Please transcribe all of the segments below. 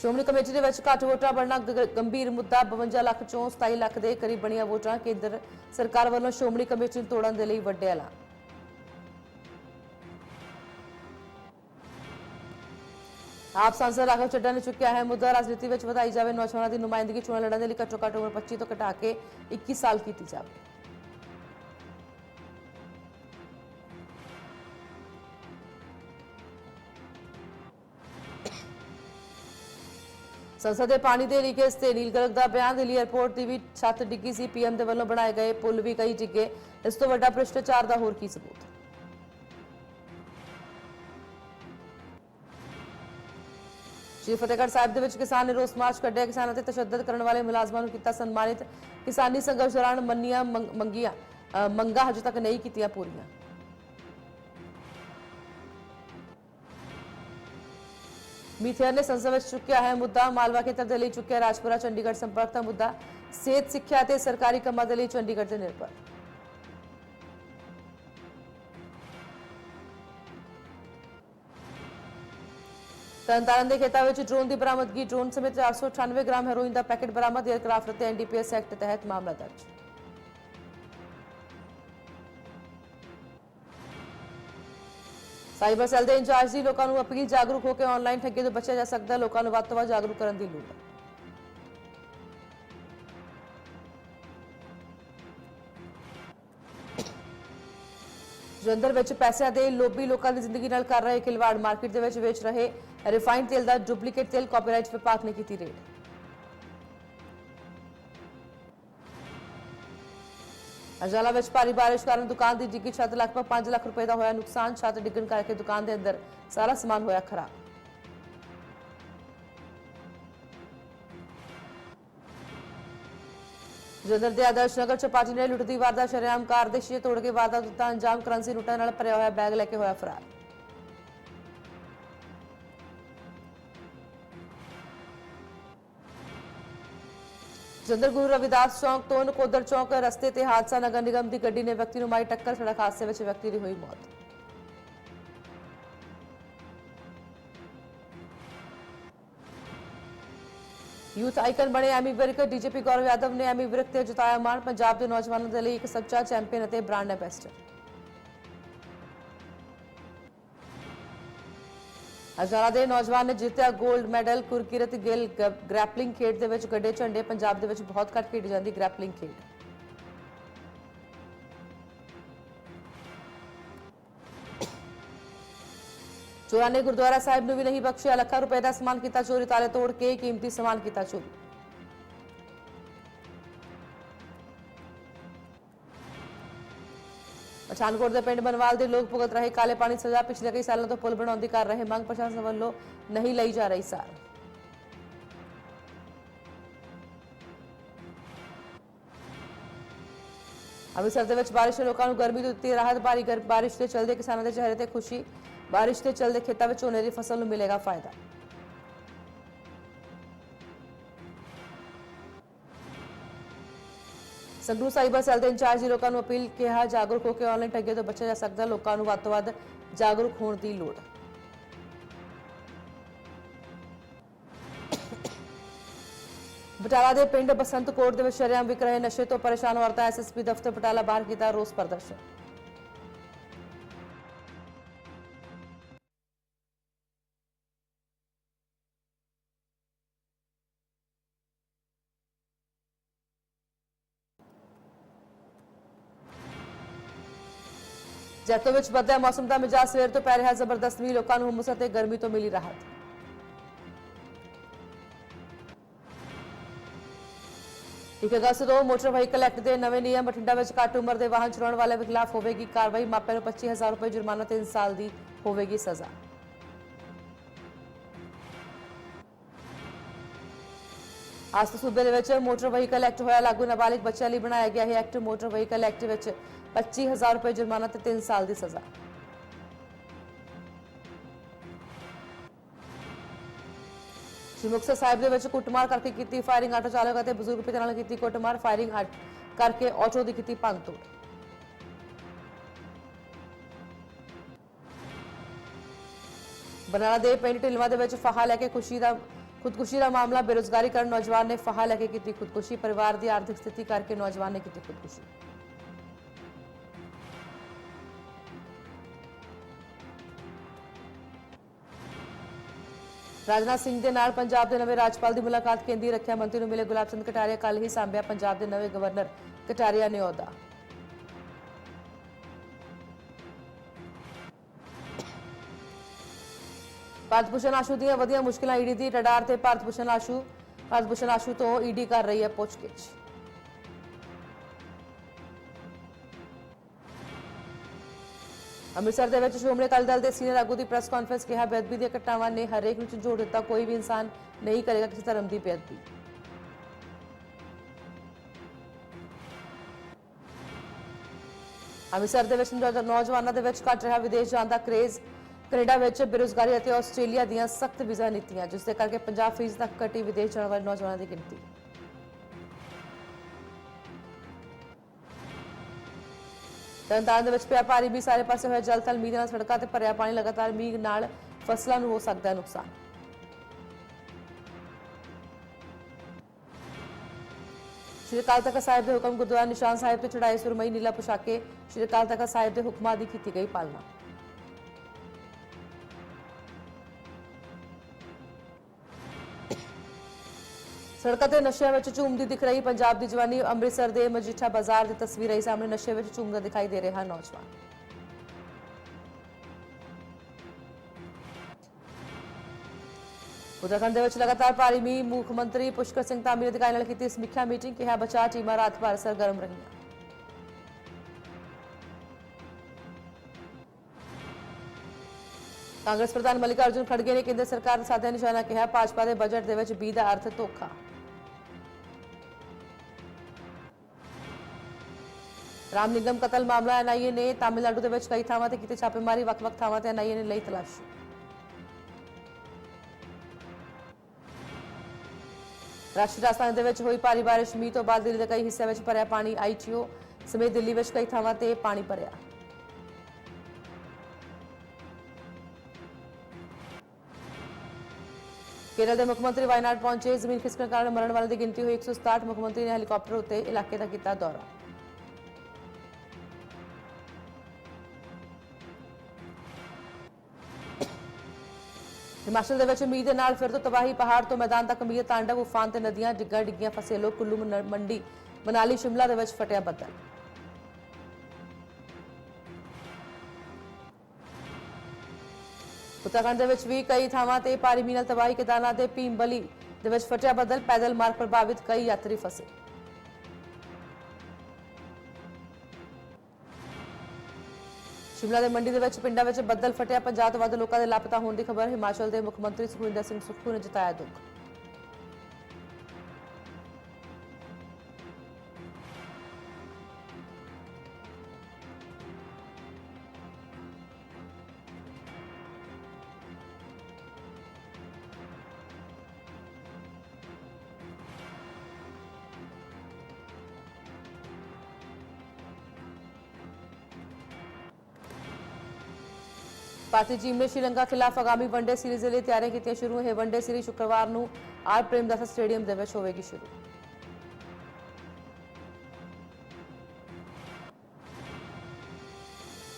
Shiromani committee ਦੇ ਵਿੱਚ ਘੱਟ ਵੋਟਾਂ ਬਣਨਾ ਗੰਭੀਰ ਮੁੱਦਾ 52 ਲੱਖ ਚੋਂ 27 ਲੱਖ ਦੇ ਕਰੀਬ ਬਣੀਆਂ ਵੋਟਾਂ ਕੇਂਦਰ ਸਰਕਾਰ ਵੱਲੋਂ ਸ਼੍ਰੋਮਣੀ ਕਮੇਟੀ ਨੂੰ ਤੋੜਨ ਦੇ ਲਈ ਵੱਡੇ ਐਲਾਨ। ਆਪ ਸੰਸਦ ਰਾਘਵ ਚੱਡਾ ਨੇ ਚੁੱਕਿਆ ਹੈ ਮੁੱਦਾ। ਰਾਜਨੀਤੀ ਵਿੱਚ ਵਧਾਈ ਜਾਵੇ ਨੌਜਵਾਨਾਂ ਦੀ ਨੁਮਾਇੰਦਗੀ ਚੋਣਾਂ ਲੜਨ ਦੇ ਲਈ ਘੱਟੋ ਘੱਟ ਉਮਰ 25 ਤੋਂ ਘਟਾ ਕੇ 21 ਸਾਲ ਕੀਤੀ ਜਾਵੇ। ਸੰਸਦ ਦੇ ਪਾਣੀ ਦੇ ਲੀਕੇਜ ਤੇ ਨੀਲ ਗਰਗ ਦਾ ਬਿਆਨ, ਦਿੱਲੀ 에ਅਰਪੋਰਟ ਦੀ ਵੀ ਛੱਤ ਡਿੱਗੀ ਸੀ। ਪੀਐਮ ਦੇ ਵੱਲੋਂ ਬਣਾਏ ਗਏ ਪੁਲ ਵੀ ਕਈ ਡਿੱਗੇ। ਇਸ ਤੋਂ ਵੱਡਾ ਭ੍ਰਿਸ਼ਟਾਚਾਰ ਦਾ ਹੋਰ ਕੀ ਸਬੂਤ? ਸ਼੍ਰੀ ਫਤਿਹਗੜ੍ਹ ਸਾਹਿਬ ਦੇ ਵਿੱਚ ਕਿਸਾਨ ਨੇ ਰੋਸ ਮਾਰਚ ਕੱਢਿਆ। ਕਿਸਾਨਾਂ ਤੇ ਤਸ਼ੱਦਦ ਕਰਨ ਵਾਲੇ ਮੁਲਾਜ਼ਮਾਂ ਨੂੰ ਕੀਤਾ ਸਨਮਾਨਿਤ। ਕਿਸਾਨੀ ਸੰਘਰਸ਼ ਦੌਰਾਨ ਮੰਨੀਆਂ ਮੰਗੀਆਂ ਮੰਗਾਂ ਹਜੇ ਤੱਕ ਨਹੀਂ ਕੀਤੀਆਂ ਪੂਰੀਆਂ। ਮੀਥੇਰ ਨੇ ਸੰਸਦ ਵਿੱਚ ਚੁੱਕਿਆ ਹੈ ਮੁੱਦਾ ਮਾਲਵਾ ਖੇਤਰ ਦੇ ਲਈ ਚੁੱਕਿਆ ਰਾਜਪੁਰਾ ਚੰਡੀਗੜ੍ਹ ਸੰਪਰਕ ਦਾ ਮੁੱਦਾ ਸਿਹਤ ਸਿੱਖਿਆ ਤੇ ਸਰਕਾਰੀ ਕੰਮਾਂ ਦੇ ਲਈ ਚੰਡੀਗੜ੍ਹ ਤੇ ਨਿਰਭਰ ਤਰਨਤਾਰਨ ਦੇ ਖੇਤਾਂ ਵਿੱਚ ਡਰੋਨ ਦੀ ਬਰਾਮਦਗੀ ਡਰੋਨ ਸਮੇਤ 498 ਗ੍ਰਾਮ ਹੈਰੋਇਨ ਦਾ ਪੈਕੇਟ ਬਰਾਮਦ ਏਅਰਕ੍ਰਾਫਟ ਅਤੇ ਐਨਡੀਪੀਐਸ ਐਕਟ ਤਹਿਤ ਮਾਮਲਾ ਦਰਜ ਸਾਈਬਰ ਸੈੱਲ ਦੇ ਇੰਚਾਰਜ ਦੀ ਲੋਕਾਂ ਨੂੰ ਅਪੀਲ, ਜਾਗਰੂਕ ਹੋ ਕੇ ਆਨਲਾਈਨ ਠੱਗੀ ਤੋਂ ਬਚਿਆ ਜਾ ਸਕਦਾ ਲੋਕਾਂ ਨੂੰ ਵੱਧ ਤੋਂ ਵੱਧ ਜਾਗਰੂਕ ਕਰਨ ਦੀ ਲੋੜ ਹੈ। ਜਲੰਧਰ ਵਿੱਚ ਪੈਸਿਆਂ ਦੇ ਲੋਭੀ ਲੋਕਾਂ ਦੀ ਜ਼ਿੰਦਗੀ ਨਾਲ ਕਰ ਰਹੇ ਖਿਲਵਾੜ। ਮਾਰਕੀਟ ਦੇ ਵਿੱਚ ਵੇਚ ਰਹੇ ਰਿਫਾਈਨਡ ਤੇਲ ਦਾ ਡੁਪਲੀਕੇਟ ਤੇਲ ਕਾਪੀਰਾਈਟ ਵਿਭਾਗ ਨੇ ਕੀਤੀ ਰੇਡ। ਅਜਾਲਾ ਵਿੱਚ ਭਾਰੀ ਬਾਰਿਸ਼ ਕਾਰਨ ਦੁਕਾਨ ਦੀ ਡਿੱਗੀ ਛੱਤ ਲਗਭਗ 5 ਲੱਖ ਰੁਪਏ ਦਾ ਹੋਇਆ ਨੁਕਸਾਨ। ਛੱਤ ਡਿੱਗਣ ਕਰਕੇ ਦੁਕਾਨ ਦੇ ਅੰਦਰ ਸਾਰਾ ਸਮਾਨ ਹੋਇਆ ਖਰਾਬ। ਜਲੰਧਰ ਦੇ ਆਦਰਸ਼ ਨਗਰ ਚਪਾਟੀ ਨੇ ਲੁੱਟ ਦੀ ਵਾਰਦਾਤ ਸ਼ਰੇਆਮ ਕਾਰ ਦੇ ਸ਼ੀਸ਼ੇ ਤੋੜ ਕੇ ਵਾਰਦਾਤ ਦਾ ਅੰਜਾਮ ਕਰੰਸੀ ਲੁੱਟਾਂ ਨਾਲ ਭਰਿਆ ਹੋਇਆ ਬੈਗ ਲੈ ਕੇ ਹੋਇਆ ਫਰਾਰ। ਜਲੰਧਰ ਗੁਰੂ ਰਵਿਦਾਸ ਚੌਂਕ ਤੋਂ ਨਕੋਦਰ ਚੌਂਕ ਰਸਤੇ ਤੇ ਹਾਦਸਾ ਨਗਰ ਨਿਗਮ ਦੀ ਗੱਡੀ ਨੇ ਵਿਅਕਤੀ ਨੂੰ ਮਾਰੀ ਟੱਕਰ। ਸੜਕ ਹਾਦਸੇ ਵਿੱਚ ਵਿਅਕਤੀ ਦੀ ਹੋਈ ਮੌਤ। ਯੂਥ ਆਈਕਨ ਬਣੇ ਐਮੀ ਵਿਰਕ, ਡੀਜੀਪੀ ਗੌਰਵ ਯਾਦਵ ਨੇ ਐਮੀ ਵਿਰਕ ਤੇ ਜਤਾਇਆ ਮਾਣ। ਪੰਜਾਬ ਦੇ ਨੌਜਵਾਨਾਂ ਦੇ ਲਈ ਇੱਕ ਸੱਚਾ ਚੈਂਪੀਅਨ ਅਤੇ ਬ੍ਰਾਂਡ ਐਂਬੈਸਡਰ। ਹਜ਼ਾਰਾਂ ਦੇ ਨੌਜਵਾਨ ਨੇ ਜਿੱਤਿਆ 골ਡ ਮੈਡਲ ਕੁਰਕੀਰਤ ਗਿੱਲ ਗ੍ਰੈਪਲਿੰਗ ਖੇਡ ਦੇ ਵਿੱਚ ਗੱਡੇ ਝੰਡੇ ਪੰਜਾਬ ਦੇ ਵਿੱਚ ਬਹੁਤ ਘੱਟ ਖੇਡੀ ਜਾਂਦੀ ਗ੍ਰੈਪਲਿੰਗ ਖੇਡ। ਚੋਰਾਂ ਨੇ ਗੁਰਦੁਆਰਾ ਸਾਹਿਬ ਨੂੰ ਵੀ ਨਹੀਂ ਬਖਸ਼ਿਆ, ਲੱਖਾਂ ਰੁਪਏ ਦਾ ਸਮਾਨ ਕੀਤਾ ਚੋਰੀ, ਤਾਲੇ ਤੋੜ ਕੇ ਕੀਮਤੀ ਸਮਾਨ ਕੀਤਾ ਚੋਰੀ। ਪਠਾਨਕੋਟ ਦੇ ਪਿੰਡ ਬਨਵਾਲ ਦੇ ਲੋਕ ਭੁਗਤ ਰਹੇ ਕਾਲੇ ਪਾਣੀ ਸਜ਼ਾ ਪਿਛਲੇ ਕਈ ਸਾਲਾਂ ਤੋਂ ਪੁਲ ਬਣਾਉਣ ਦੀ ਕਰ ਰਹੇ ਮੰਗ ਪ੍ਰਸ਼ਾਸਨ ਵੱਲੋਂ ਨਹੀਂ ਲਈ ਜਾ ਰਹੀ ਸਾਰ। ਅੰਮ੍ਰਿਤਸਰ ਦੇ ਵਿੱਚ ਬਾਰਿਸ਼ ਨੇ ਲੋਕਾਂ ਨੂੰ ਗਰਮੀ ਤੋਂ ਦਿੱਤੀ ਰਾਹਤ, ਭਾਰੀ ਬਾਰਿਸ਼ ਦੇ ਚਲਦੇ ਕਿਸਾਨਾਂ ਦੇ ਚਿਹਰੇ ਤੇ ਖੁਸ਼ੀ, ਬਾਰਿਸ਼ ਦੇ ਚਲਦੇ ਖੇਤਾਂ ਵਿੱਚ ਝੋਨੇ ਦੀ ਫਸਲ ਨੂੰ ਮਿਲੇਗਾ ਫਾਇਦਾ। ਸੰਗਰੂ ਸਾਈਬਰ ਸੈੱਲ ਦੇ ਇੰਚਾਰਜ ਲੋਕਾਂ ਨੂੰ ਅਪੀਲ ਕਿਹਾ, ਜਾਗਰੂਕ ਹੋ ਕੇ ਆਨਲਾਈਨ ਠੱਗੀ ਤੋਂ ਬਚਿਆ ਜਾ ਸਕਦਾ, ਲੋਕਾਂ ਨੂੰ ਵੱਧ ਤੋਂ ਵੱਧ ਜਾਗਰੂਕ ਹੋਣ ਦੀ ਲੋੜ। ਹੈ ਬਟਾਲਾ ਦੇ ਪਿੰਡ ਬਸੰਤਕੋਟ ਦੇ ਵਿੱਚ ਸ਼ਰੇਆਮ ਵਿਕ ਰਹੇ ਨਸ਼ੇ ਤੋਂ ਪਰੇਸ਼ਾਨ ਔਰਤਾਂ ਐਸਐਸਪੀ ਦਫ਼ਤਰ ਬਟਾਲਾ ਬਾਹਰ ਕੀਤਾ ਰੋਸ ਪ੍ਰਦਰਸ਼ਨ। ਜੈਤੋ ਵਿੱਚ ਬਦਲਿਆ ਮੌਸਮ ਦਾ ਮਿਜਾਜ ਸਵੇਰ ਤੋਂ ਪੈ ਰਿਹਾ ਜ਼ਬਰਦਸਤ ਮੀਂਹ, ਲੋਕਾਂ ਨੂੰ ਹੁਮਸ ਅਤੇ ਗਰਮੀ ਤੋਂ ਮਿਲੀ ਰਾਹਤ। ਇੱਕ ਅਗਸਤ ਤੋਂ ਮੋਟਰ ਵਹੀਕਲ ਐਕਟ ਦੇ ਨਵੇਂ ਨਿਯਮ ਬਠਿੰਡਾ ਵਿੱਚ ਘੱਟ ਉਮਰ ਦੇ ਵਾਹਨ ਚਲਾਉਣ ਵਾਲਿਆਂ ਦੇ ਖਿਲਾਫ ਹੋਵੇਗੀ ਕਾਰਵਾਈ। ਮਾਪਿਆਂ ਨੂੰ 25000 ਰੁਪਏ ਜੁਰਮਾਨਾ ਤੇ 3 ਸਾਲ ਦੀ ਹੋਵੇਗੀ ਸਜ਼ਾ। ਅੱਜ ਤੋਂ ਸੂਬੇ ਦੇ ਵਿੱਚ ਮੋਟਰ ਵਹੀਕਲ ਐਕਟ ਹੋਇਆ, ਲਾਗੂ ਨਾਬਾਲਿਗ ਬੱਚਿਆਂ ਲਈ ਬਣਾਇਆ ਗਿਆ ਇਹ ਐਕਟ ਮੋਟਰ ਵਹੀਕਲ ਐਕਟ ਵਿੱਚ 25000 ਰੁਪਏ ਜੁਰਮਾਨਾ ਤੇ 3 ਸਾਲ ਦੀ ਸਜ਼ਾ। ਸ਼੍ਰੀ ਮੁਕਤਸਰ ਸਾਹਿਬ ਦੇ ਵਿੱਚ ਕੁੱਟਮਾਰ ਕਰਕੇ ਕੀਤੀ ਫਾਇਰਿੰਗ, ਆਟੋ ਚਾਲਕ ਅਤੇ ਬਜ਼ੁਰਗ ਪਿਤਾ ਨਾਲ ਕੀਤੀ ਕੁੱਟਮਾਰ, ਫਾਇਰਿੰਗ ਕਰਕੇ ਆਟੋ ਦੀ ਕੀਤੀ ਭੰਨਤੋੜ ਬਰਨਾਲਾ ਦੇ ਪਿੰਡ ਢਿਲਵਾ ਦੇ ਵਿੱਚ ਫਾਹਾ ਲੈ ਕੇ ਖੁਸ਼ੀ ਦਾ ਖੁਦਕੁਸ਼ੀ ਦਾ ਮਾਮਲਾ, ਬੇਰੁਜ਼ਗਾਰੀ ਕਾਰਨ ਨੌਜਵਾਨ ਨੇ ਫਾਹਾ ਲੈ ਕੇ ਕੀਤੀ ਖੁਦਕੁਸ਼ੀ, ਪਰਿਵਾਰ ਦੀ ਆਰਥਿਕ ਸਥਿਤੀ ਕਰਕੇ ਨੌਜਵਾਨ ਨੇ ਕੀਤੀ ਖੁਦਕੁਸ਼ੀ। ਰਾਜਨਾਥ ਸਿੰਘ ਦੇ ਨਾਲ ਪੰਜਾਬ ਦੇ ਨਵੇਂ ਰਾਜਪਾਲ ਦੀ ਮੁਲਾਕਾਤ, ਕੇਂਦਰੀ ਰੱਖਿਆ ਮੰਤਰੀ ਨੂੰ ਮਿਲੇ ਗੁਲਾਬ ਚੰਦ ਕਟਾਰੀਆ ਕੱਲ ਹੀ ਸਾਂਭਿਆ ਪੰਜਾਬ ਦੇ ਨਵੇਂ ਗਵਰਨਰ ਕਟਾਰੀਆ ਨੇ ਅਹੁਦਾ। ਭਾਰਤ ਭੂਸ਼ਣ ਆਸ਼ੂ ਦੀਆਂ ਵਧੀਆਂ ਮੁਸ਼ਕਲਾਂ ਈਡੀ ਦੀ ਰਡਾਰ ਤੇ ਭਾਰਤ ਭੂਸ਼ਣ ਆਸ਼ੂ ਭਾਰਤ ਭੂਸ਼ਣ ਆਸ਼ੂ ਤੋਂ ਈਡੀ ਕਰ ਰਹੀ ਹੈ ਪੁੱਛਗਿੱਛ। ਅੰਮ੍ਰਿਤਸਰ ਦੇ ਵਿੱਚ ਸ਼੍ਰੋਮਣੀ ਅਕਾਲੀ ਦਲ ਦੇ ਸੀਨੀਅਰ ਆਗੂ ਦੀ ਪ੍ਰੈਸ ਕਾਨਫਰੰਸ ਕਿਹਾ, ਬੇਅਦਬੀ ਦੀਆਂ ਘਟਨਾਵਾਂ ਨੇ ਹਰੇਕ ਨੂੰ ਝੰਜੋੜ ਦਿੱਤਾ, ਕੋਈ ਵੀ ਇਨਸਾਨ ਨਹੀਂ ਕਰੇਗਾ ਕਿਸੇ ਧਰਮ ਦੀ ਬੇਅਦਬੀ। ਅੰਮ੍ਰਿਤਸਰ ਦੇ ਵਿੱਚ ਨੌਜਵਾਨਾਂ ਦੇ ਵਿੱਚ ਘਟ ਰਿਹਾ ਵਿਦੇਸ਼ ਜਾਣ ਦਾ ਕਰੇਜ਼ ਕੈਨੇਡਾ ਵਿੱਚ ਬੇਰੁਜ਼ਗਾਰੀ ਅਤੇ ਆਸਟ੍ਰੇਲੀਆ ਦੀਆਂ ਸਖਤ ਵੀਜ਼ਾ ਨੀਤੀਆਂ, ਜਿਸ ਦੇ ਕਰਕੇ 50% ਤੱਕ ਘਟੀ ਵਿਦੇਸ਼ ਜਾਣ ਵਾਲੇ ਨੌਜਵਾਨਾਂ ਦੀ ਗਿਣਤੀ। ਤਰਨਤਾਰਨ ਦੇ ਵਿੱਚ ਪਿਆ ਭਾਰੀ ਵੀ ਸਾਰੇ ਪਾਸੇ ਹੋਇਆ ਜਲ ਥਲ ਮੀਂਹ ਨਾਲ ਸੜਕਾਂ ਤੇ ਭਰਿਆ ਪਾਣੀ, ਲਗਾਤਾਰ ਮੀਂਹ ਨਾਲ ਫਸਲਾਂ ਨੂੰ ਹੋ ਸਕਦਾ ਹੈ ਨੁਕਸਾਨ। ਸ਼੍ਰੀ ਅਕਾਲ ਤਖਤ ਸਾਹਿਬ ਦੇ ਹੁਕਮ ਗੁਰਦੁਆਰਾ ਨਿਸ਼ਾਨ ਸਾਹਿਬ ਤੇ ਚੜਾਈ ਸੁਰਮਈ, ਨੀਲਾ ਪੁਸ਼ਾਕੇ ਸ਼੍ਰੀ ਅਕਾਲ ਤਖਤ ਸਾਹਿਬ ਦੇ ਹੁਕਮਾਂ ਦੀ ਕੀਤੀ ਗਈ ਪਾਲਣਾ। ਸੜਕਾਂ ਤੇ ਨਸ਼ਿਆਂ ਵਿੱਚ ਝੂਮਦੀ ਦਿਖ ਰਹੀ ਪੰਜਾਬ ਦੀ ਜਵਾਨੀ, ਅੰਮ੍ਰਿਤਸਰ ਦੇ ਮਜੀਠਾ ਬਾਜ਼ਾਰ ਦੀ ਤਸਵੀਰ ਆਈ ਸਾਹਮਣੇ ਨਸ਼ੇ ਵਿੱਚ ਝੂਮਦਾ ਦਿਖਾਈ ਦੇ ਰਿਹਾ ਨੌਜਵਾਨ। ਉੱਤਰਾਖੰਡ ਦੇ ਵਿੱਚ ਲਗਾਤਾਰ ਭਾਰੀ ਮੀਂਹ, ਮੁੱਖ ਮੰਤਰੀ ਪੁਸ਼ਕਰ ਸਿੰਘ ਧਾਮੀ ਨੇ ਅਧਿਕਾਰੀਆਂ ਨਾਲ ਕੀਤੀ ਸਮੀਖਿਆ ਮੀਟਿੰਗ, ਕਿਹਾ ਬਚਾਅ ਟੀਮਾਂ ਰਾਤ ਭਰ ਸਰਗਰਮ ਰਹੀਆਂ। ਕਾਂਗਰਸ ਪ੍ਰਧਾਨ ਮੱਲਿਕਾਰਜੁਨ ਖੜਗੇ ਨੇ ਕੇਂਦਰ ਸਰਕਾਰ ਦਾ ਸਾਧਿਆ ਨਿਸ਼ਾਨਾ ਕਿਹਾ, ਭਾਜਪਾ ਦੇ ਬਜਟ ਦੇ ਵਿੱਚ ਬੀ ਦਾ ਅਰਥ ਧੋਖਾ। ਰਾਮ ਨਿਗਮ ਕਤਲ ਮਾਮਲਾ ਐਨਆਈਏ ਨੇ ਤਾਮਿਲਨਾਡੂ ਦੇ ਵਿੱਚ ਕਈ ਥਾਵਾਂ ਤੇ ਕੀਤੇ ਛਾਪੇਮਾਰੀ, ਵੱਖ-ਵੱਖ ਥਾਵਾਂ ਤੇ ਐਨਆਈਏ ਨੇ ਲਈ ਤਲਾਸ਼ੀ। ਰਾਸ਼ਟਰੀ ਰਾਜਧਾਨੀ ਦੇ ਵਿੱਚ ਹੋਈ ਭਾਰੀ ਬਾਰਿਸ਼, ਮੀਂਹ ਤੋਂ ਬਾਅਦ ਦਿੱਲੀ ਦੇ ਕਈ ਹਿੱਸਿਆਂ ਵਿੱਚ ਭਰਿਆ ਪਾਣੀ ਆਈਟੀਓ ਸਮੇਤ ਦਿੱਲੀ ਵਿੱਚ ਕਈ ਥਾਵਾਂ ਤੇ ਪਾਣੀ ਭਰਿਆ। ਕੇਰਲ ਦੇ ਮੁੱਖ ਮੰਤਰੀ ਵਾਇਨਾਡ ਪਹੁੰਚੇ। ਜ਼ਮੀਨ ਖਿਸਕਣ ਕਾਰਨ ਮਰਨ ਵਾਲਿਆਂ ਦੀ ਗਿਣਤੀ ਹੋਈ 167 ਮੁੱਖ ਮੰਤਰੀ ਨੇ ਹੈਲੀਕਾਪਟਰ ਉੱਤੇ ਇਲਾਕੇ ਦਾ ਕੀਤਾ ਦੌਰਾ। ਹਿਮਾਚਲ ਦੇ ਵਿੱਚ ਮੀਂਹ ਦੇ ਨਾਲ ਫਿਰ ਤੋਂ ਤਬਾਹੀ। ਪਹਾੜ ਤੋਂ ਮੈਦਾਨ ਤੱਕ ਮੀਂਹ ਤਾਂਡਵ ਉਫਾਨ ਤੇ ਨਦੀਆਂ ਡਿੱਗਾ ਡਿੱਗੀਆਂ ਫਸੇ ਲੋਕ ਕੁੱਲੂ ਮੰਡੀ ਮਨਾਲੀ, ਸ਼ਿਮਲਾ ਦੇ ਵਿੱਚ ਫਟਿਆ ਬੱਦਲ। ਉੱਤਰਾਖੰਡ ਦੇ ਵਿੱਚ ਵੀ ਕਈ ਥਾਵਾਂ ਤੇ ਭਾਰੀ ਮੀਂਹ ਨਾਲ ਤਬਾਹੀ ਕੇਦਾਰਨਾਥ ਦੇ ਭੀਮਬਲੀ ਦੇ ਵਿੱਚ ਫਟਿਆ ਬੱਦਲ, ਪੈਦਲ ਮਾਰਗ ਪ੍ਰਭਾਵਿਤ ਕਈ ਯਾਤਰੀ ਫਸੇ। ਸ਼ਿਮਲਾ ਦੇ ਮੰਡੀ ਦੇ ਵਿੱਚ, ਪਿੰਡਾਂ ਵਿੱਚ ਬੱਦਲ ਫਟਿਆ 50 ਤੋਂ ਵੱਧ ਲੋਕਾਂ ਦੇ ਲਾਪਤਾ ਹੋਣ ਦੀ ਖਬਰ, ਹਿਮਾਚਲ ਦੇ ਮੁੱਖ ਮੰਤਰੀ ਸੁਖਵਿੰਦਰ ਸਿੰਘ ਸੁੱਖੂ ਨੇ ਜਤਾਇਆ ਦੁੱਖ। ਭਾਰਤੀ ਟੀਮ ਨੇ ਸ਼੍ਰੀਲੰਕਾ ਖਿਲਾਫ ਆਗਾਮੀ ਵਨਡੇ ਸੀਰੀਜ਼ ਦੇ ਲਈ ਤਿਆਰੀਆਂ ਕੀਤੀਆਂ ਸ਼ੁਰੂ ਇਹ ਵਨਡੇ ਸੀਰੀਜ਼ ਸ਼ੁੱਕਰਵਾਰ ਨੂੰ ਆਰ ਪ੍ਰੇਮਦਾਸਾ ਸਟੇਡੀਅਮ ਦੇ ਵਿੱਚ ਹੋਵੇਗੀ ਸ਼ੁਰੂ।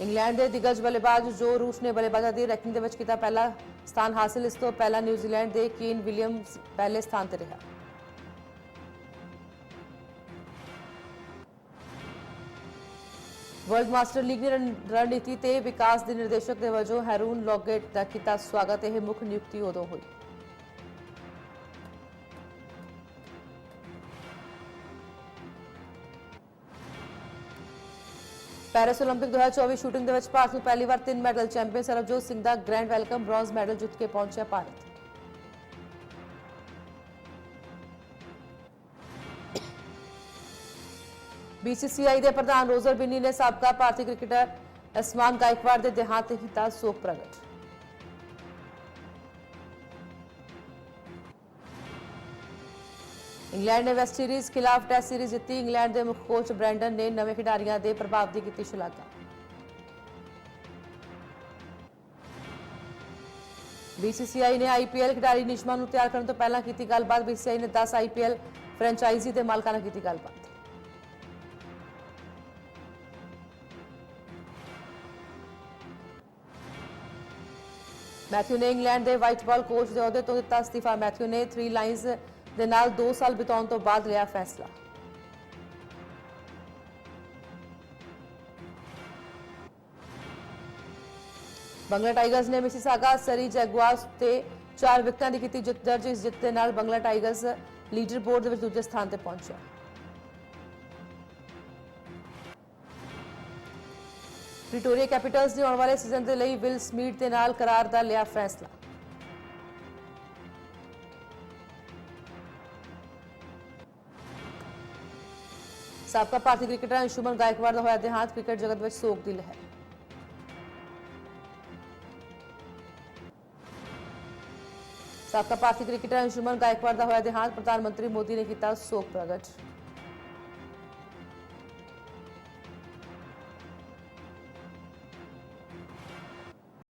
ਇੰਗਲੈਂਡ ਦੇ ਦਿਗਜ ਬੱਲੇਬਾਜ਼ ਜੋ ਰੂਸ ਨੇ ਬੱਲੇਬਾਜ਼ਾਂ ਦੀ ਰੈਂਕਿੰਗ ਦੇ ਵਿੱਚ ਕੀਤਾ ਪਹਿਲਾ ਸਥਾਨ ਹਾਸਲ, ਇਸ ਤੋਂ ਪਹਿਲਾਂ ਨਿਊਜ਼ੀਲੈਂਡ ਦੇ ਕੇਨ ਵਿਲੀਅਮਸ ਪਹਿਲੇ ਸਥਾਨ ਤੇ ਰਿਹਾ। ਵਰਲਡ ਮਾਸਟਰ ਲੀਗ ਦੀ ਰਣ- ਰਣਨੀਤੀ ਤੇ ਵਿਕਾਸ ਦੇ ਨਿਰਦੇਸ਼ਕ ਦੇ ਵਜੋਂ ਹੈਰੂਨ ਲੋਗੇਟ ਦਾ ਕੀਤਾ ਸਵਾਗਤ ਇਹ ਮੁੱਖ ਨਿਯੁਕਤੀ ਉਦੋਂ ਹੋਈ ਪੈਰਿਸ 올림픽 2024 ਸ਼ੂਟਿੰਗ ਦੇ ਵਿੱਚ ਭਾਰਤ ਨੂੰ ਪਹਿਲੀ ਵਾਰ ਤਿੰਨ ਮੈਡਲ ਚੈਂਪੀਅਨ ਸਰਬਜੋਤ ਸਿੰਘ ਦਾ ਗ੍ਰੈਂਡ ਵੈਲਕਮ ਬ੍ਰੌਂਜ਼ ਮੈਡਲ ਜਿੱਤ ਕੇ ਪਹੁੰਚਿਆ ਭਾਰਤ ਬੀਸੀਸੀਆਈ ਦੇ ਪ੍ਰਧਾਨ ਰੋਜ਼ਰ ਬਿੰਨੀ ਨੇ ਸਾਬਕਾ ਭਾਰਤੀ ਕ੍ਰਿਕਟਰ ਅਸਮਾਨ ਗਾਇਕਵਾੜ ਦੇ ਦੇਹਾਂਤ ਤੇ ਕੀਤਾ ਸੋਗ ਪ੍ਰਗਟ। ਇੰਗਲੈਂਡ ਨੇ ਵੈਸਟ ਇੰਡੀਜ਼ ਖਿਲਾਫ ਟੈਸਟ ਸੀਰੀਜ਼ ਜਿੱਤੀ। ਇੰਗਲੈਂਡ ਦੇ ਮੁੱਖ ਕੋਚ ਬ੍ਰੈਂਡਨ ਨੇ ਨਵੇਂ ਖਿਡਾਰੀਆਂ ਦੇ ਪ੍ਰਭਾਵ ਦੀ ਕੀਤੀ ਸ਼ਲਾਘਾ। BCCI ਨੇ IPL ਖਿਡਾਰੀ ਨਿਸ਼ਮਾ ਨੂੰ ਤਿਆਰ ਕਰਨ ਤੋਂ ਪਹਿਲਾਂ ਕੀਤੀ ਗੱਲਬਾਤ। BCCI ਨੇ 10 IPL ਫਰੈਂਚਾਈਜ਼ੀ ਦੇ ਮਾਲਕਾਂ ਨਾਲ ਕੀਤੀ ਗੱਲਬਾਤ। ਮੈਥਿਊ ਨੇ ਇੰਗਲੈਂਡ ਦੇ ਵਾਈਟ ਬਾਲ ਕੋਚ ਦੇ ਅਹੁਦੇ ਤੋਂ ਦਿੱਤਾ ਅਸਤੀਫਾ। ਮੈਥਿਊ ਨੇ 3 ਲਾਈਨਸ ਦੇ ਨਾਲ 2 ਸਾਲ ਬਿਤਾਉਣ ਤੋਂ ਬਾਅਦ ਲਿਆ ਫੈਸਲਾ। ਬੰਗਲਾ ਟਾਈਗਰਸ ਨੇ ਮਿਸੀਸਾਗਾ ਸਰੀ ਜੈਗੁਆਰਸ ਤੇ 4 ਵਿਕਟਾਂ ਦੀ ਕੀਤੀ ਜਿੱਤ ਦਰਜ। ਇਸ ਜਿੱਤ ਦੇ ਨਾਲ ਬੰਗਲਾ ਟਾਈਗਰਸ ਲੀਡਰ ਬੋਰਡ ਦੇ ਵਿੱਚ ਦੂਜੇ ਸਥਾਨ ਤੇ ਪਹੁੰਚਿਆ ਪ੍ਰੀਟੋਰੀਆ ਕੈਪੀਟਲਸ ਨੇ ਆਉਣ ਵਾਲੇ ਸੀਜ਼ਨ ਦੇ ਲਈ ਵਿਲ ਸਮੀਟ ਦੇ ਨਾਲ ਕਰਾਰ ਦਾ ਲਿਆ ਫੈਸਲਾ। ਸਾਬਕਾ ਭਾਰਤੀ ਕ੍ਰਿਕਟਰ ਅੰਸ਼ੁਮਨ ਗਾਇਕਵਾੜ ਦਾ ਹੋਇਆ ਦੇਹਾਂਤ, ਕ੍ਰਿਕਟ ਜਗਤ ਵਿੱਚ ਸੋਗ ਦੀ ਲਹਿਰ। ਸਾਬਕਾ ਭਾਰਤੀ ਕ੍ਰਿਕਟਰ ਅੰਸ਼ੁਮਨ ਗਾਇਕਵਾੜ ਦਾ ਹੋਇਆ ਦੇਹਾਂਤ, ਪ੍ਰਧਾਨ ਮੰਤਰੀ ਮੋਦੀ ਨੇ ਕੀਤਾ ਸੋਗ ਪ੍ਰਗਟ।